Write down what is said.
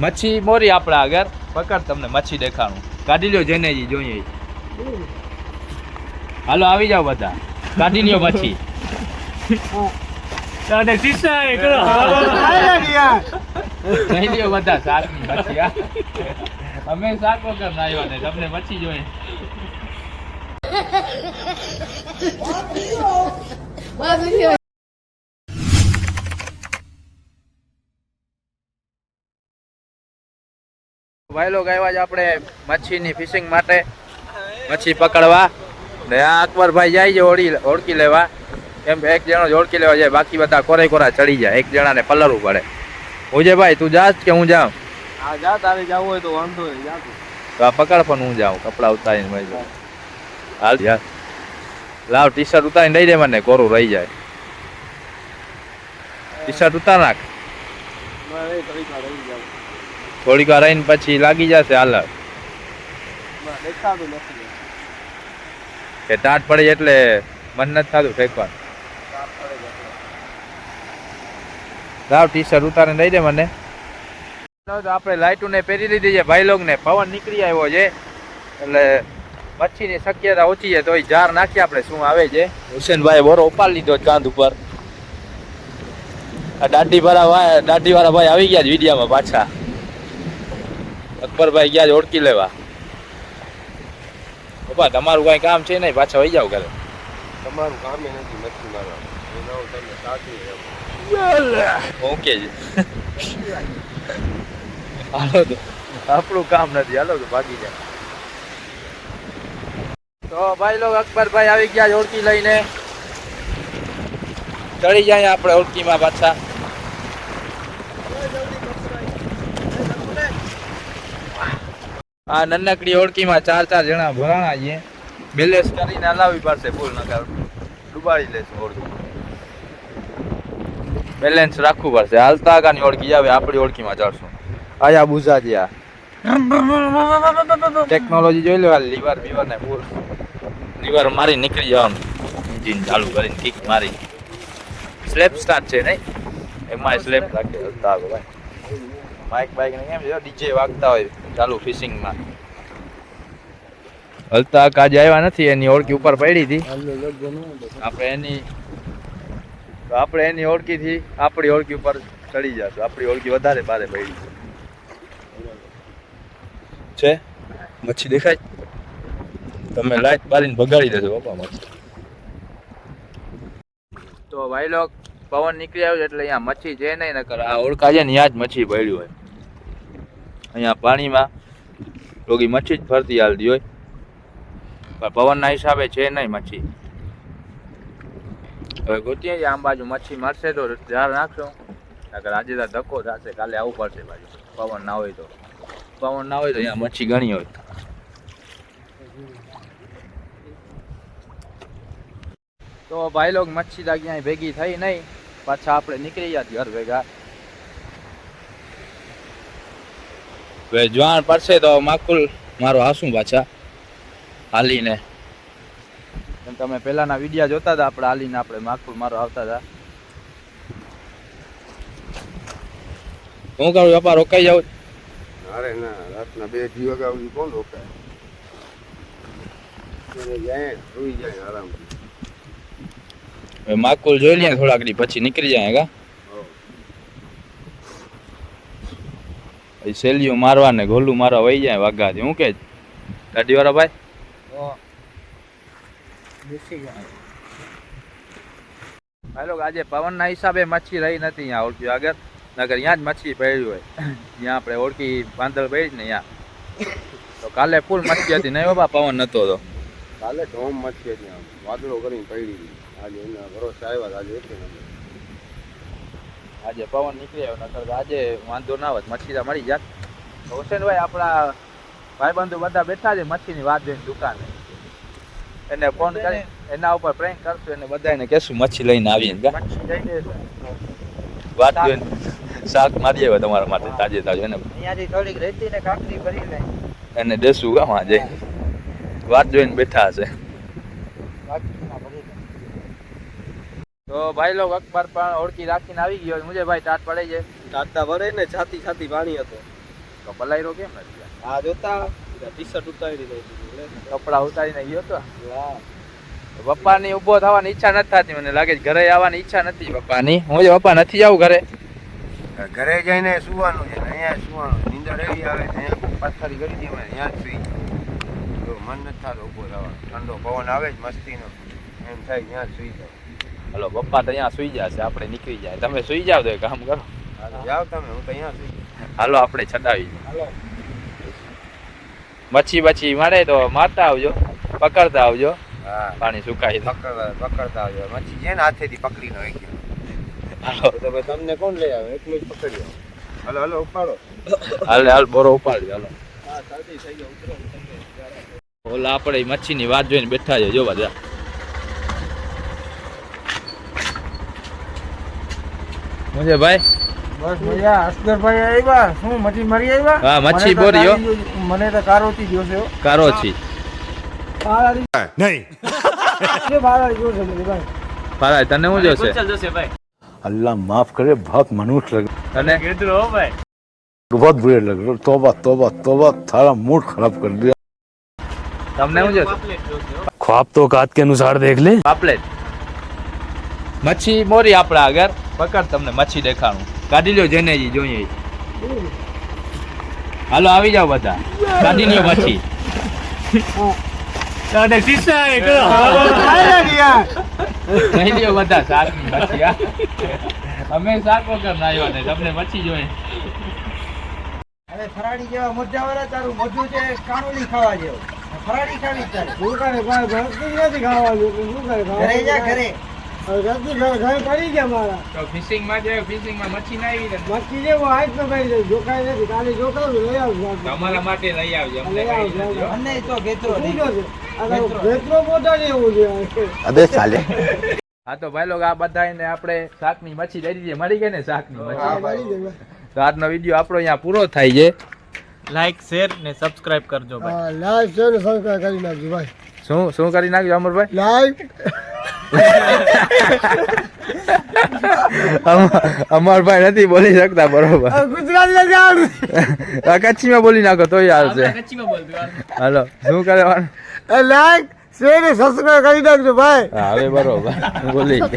મચ્છી મોરી આપણા આગળ. પકડ તમને મચ્છી દેખાણું. કાઢી લ્યો જેને જી જોઈએ. હાલો આવી જાઓ બધા. કાઢી લ્યો મચ્છી. અમે શાક વગર ના ને તમને મચ્છી જોઈએ. લોકો ગાયવા જ આપણે મચ્છીની ફિશિંગ માટે મચ્છી પકડવા. ને આ અકબરભાઈ જાય છે ઓળી ઓળખી લેવા. કેમ એક જણો જ ઓળખી લેવા જાય બાકી બધા કોરે કોરા ચડી જાય. એક જણાને પલરવું પડે. હું ભાઈ તું જાસ કે હું જાઉં? હા જા તારે જવું હોય તો વાંધો નહીં જા તો આ પકડ પણ હું જાઉં કપડા ઉતારીને ભાઈ જાઉં. હાલ યાર લાવ ટી શર્ટ ઉતારીને લઈ દે મને કોરું રહી જાય. ટી શર્ટ ઉતાર નાખ. થોડીક વાર આવીને પછી લાગી જશે હાલ કે ટાટ પડે એટલે મન નથી થતું ફેંકવાનું. લાવ ટી શર્ટ ઉતારે દઈ દે મને. આપણે લાઈટું ને પહેરી લીધી છે ભાઈ લોક ને પવન નીકળી આવ્યો છે. એટલે મચ્છીની શક્યતા ઓછી છે તોય જાર નાખીએ આપણે શું આવે છે. હુસેનભાઈ બોરો ઉપાડી લીધો કાંધ ઉપર. આ દાઢી વાળા દાઢી વાળા ભાઈ આવી ગયા છે વિડીયામાં પાછા. અકબરભાઈ ગયા ઓળખી લેવા. બાપા તમારું કઈ કામ છે નહીં? પાછા વહી જાવ ઘરે. તમારું કામ એ નથી નથી સાચવી ઓકે હાલો તો. આપણું કામ નથી. હાલો તો ભાગી જાય. તો ભાઈ લોકો અકબરભાઈ આવી ગયા ઓળખી લઈને. ચડી જાય આપણે ઓળખીમાં પાછા. આ નાનકડી ઓળખીમાં ચાર ચાર જણા ભરાણા છે. બેલેન્સ કરીને હલાવવી પડશે ફૂલ નકર ડુબાડી લેશે ઓળખી બેલેન્સ રાખવું પડશે. હાલતા કાની ઓળખી આવે, આપણી ઓળખીમાં ચાલશું. આયા બુઝા જ્યાં ટેકનોલોજી જોઈ લેવા લીવર બીવર ને ફૂલ લીવર મારી નીકળી જવાનું. ઇન્જિન ચાલુ કરીને કિક મારી. સ્લેપ સ્ટાર્ટ છે, નહીં? એમાં સ્લેપ રાખે, હલતા ભાઈ. માઇક બાઇક ને કેમ છે ડીજે વાગતા હોય. ચાલુ ફિશિંગમાં હલતા કાજ આવ્યા નથી, એની ઓળખી ઉપર પડી હતી. આપણે એની આપણે એની ઓળખીથી આપણી ઓળખી ઉપર ચડી જશું. આપણી ઓળખી વધારે બારે પડી છે. મચ્છી દેખાય? તમે લાઈટ બારીને ભગાડી દેજો, બાપા, મચ્છી. તો ભાઈ લોક પવન નીકળી આવ્યો એટલે અહીંયા મચ્છી છે નહીં, નકર આ ઓળખા છે ને ત્યાં જ મચ્છી પડ્યું હોય. અહીંયા પાણીમાં રોગી મચ્છી જ ફરતી હાલતી હોય. પણ પવનના હિસાબે છે નહીં મચ્છી. હવે ગોતીએ, આમ બાજુ મચ્છી મળશે તો ધ્યાન રાખશો નકર આજે તો ધક્કો થશે, કાલે આવવું પડશે બાજુ. પવન ના હોય તો. પવન ના હોય તો અહીંયા મચ્છી ઘણી હોય. તો ભાઈ લોક મચ્છી તો ક્યાંય ભેગી થઈ નહીં. પાછા આપણે નીકળી ગયા, ઘર ભેગા. હવે જવાન પડશે તો માકુલ મારો હાસું પાછા હાલીને. તમે પહેલાના વિડીયા જોતા હતા આપણે હાલીને આપણે માકુલ મારો આવતા હતા. હું કરું વેપાર રોકાઈ જાઉં? અરે ના રાતના બે દી વાગ્યા સુધી કોણ રોકાય? સુઈ જાય આરામથી. હવે માકુલ જોઈ લઈએ થોડાક પછી નીકળી જાય કા? પછી મારવા ને ગોલું મારવા વહી જાય વાઘાથી. હું કે? દાઢી વાળા ભાઈ હાલો આજે પવનના હિસાબે મચ્છી રહી નથી અહીંયા ઓળખી. આગળ નગર ત્યાં જ મચ્છી પડી હોય. ત્યાં આપણે ઓળખી પાંદળ પડી ને ત્યાં તો કાલે ફૂલ મચ્છી હતી. નહીં બાપા પવન નતો તો. કાલે ઢોમ મચ્છી હતી આમ. વાદળો કરીને પડી આજે એના ભરોસે આવ્યા આજે એક આજે પવન નીકળી આવ્યો નકર આજે વાંધો ના હોત મચ્છી તો મળી જાત હુસેનભાઈ આપણા ભાઈબંધુ બધા બેઠા છે મચ્છીની વાત જોઈને દુકાને. એને ફોન કરી એના ઉપર પ્રેન્ક કરશું એને બધાને કહેશું મચ્છી લઈને આવીએ. મચ્છી લઈને વાત જોઈને શાક મારી આવ્યો તમારા માટે તાજે તાજે એને અહીંયાથી થોડીક રેતી ને કાકડી ભરી લે. એને દેશું ગામ આજે વાત જોઈને બેઠા હશે કાકડીમાં ભરી લે તો ભાઈ લોક અખબાર પણ ઓળખી રાખીને આવી ગયો. મુજે ભાઈ ટાટ પડે છે ટાટા ભરે ને છાતી છાતી પાણી હતો. તો પલાયરો કેમ નથી આ જોતા ટી શર્ટ ઉતારી દઉં કપડા ઉતારીને ગયો તો? પપ્પાની ઊભો થવાની ઈચ્છા નથી થતી. મને લાગે છે ઘરે આવવાની ઈચ્છા નથી પપ્પાની. હું જો પપ્પા નથી આવું ઘરે. ઘરે જઈને સુવાનું છે અહીંયા સુવાનું. નીંદર એવી આવે અહીંયા પથ્થરી કરી દેવાય અહીંયા જ સુઈ મન નથી થતું ઊભો થવાનું. ઠંડો પવન આવે જ મસ્તીનો. એમ થાય ત્યાં જ સુઈ જાવ હલો પપ્પા તો અહીંયા સુઈ જશે આપણે નીકળી જાય. તમે સુઈ જાવ તો કામ કરો. હાલો, જાઓ તમે હું તો અહીંયા સુઈ હાલો આપણે છડાવી મચ્છી બચ્છી મારે તો મારતા આવજો પકડતા આવજો. પાણી સુકાઈ તો પકડવા પકડતા આવજો. મચ્છી છે ને હાથેથી પકડી નો હાલો. તો તમને કોણ લઈ આવે? એકલું જ પકડ્યો. હાલો હાલો ઉપાડો. હાલ હાલ બોરો ઉપાડજો હાલો. ઓલા આપણે મચ્છીની વાત જોઈને બેઠા છે જો. બધા મુજે ભાઈ બસ મજા અસ્કરભાઈ આવ્યા શું મચ્છી મરી આવ્યા હા, મચ્છી મને તો બોરી, હો. કાળી જો- મને તો કારોતી જોશે હો. કારોચી નહીં બારાડી જોશે મને ભાઈ પારા તને શું જોશે अल्लाह माफ करे बहुत मनुष्य लग તને बहुत बुरे लग रहे तोबा तोबा तोबा थारा मूड खराब कर दिया તમને શું જોશે ख्वाब तो औकात के अनुसार देख ले પાપલેટ મચ્છી મોરી આપણા આગળ પકડ તમને મચ્છી દેખાણું. કાઢી લો જેને જોઈએ. હાલો આવી જાઓ બધા. કાઢી લો મચ્છી. અમે શાક વગર ના ને તમને મચ્છી જોઈએ. અરે ફરાડી જેવા મજા વાળા તારું મજુ છે કાણુલી ખાવા જેવું. ફરાડી ખાવી તારે શું કરે નથી શું કરે ઘરે જા ઘરે. રતિભાઈ ઘર કરી ફિશિંગમાં જે ના આવી મચ્છી જેવો લઈ આવજો તમારા માટે લઈ આવજો લઈ તો ગેત્રો ગેત્રો હા તો ભાઈ લોકો આ બધાને આપણે શાકની મચ્છી દઈ દીધી. મળી ગઈ ને શાકની મચ્છી? તો આજનો વીડિયો આપણો અહીંયા પૂરો થાય છે. લાઈક શેર ને સબસ્ક્રાઇબ કરજો ભાઈ લાઈક શેર સબસ્ક્રાઇબ કરી નાખજો ભાઈ. શું શું કરી નાખજો અમરભાઈ? લાઈક અમ- ભાઈ નથી બોલી શકતા બરોબર. ગુજરાતી કચ્છીમાં બોલી નાખો તોય છે હાલો. શું કરવાનું? લાઈક શેર સબસ્ક્રાઇબ કરી નાખજો ભાઈ. હવે બરોબર. બોલી.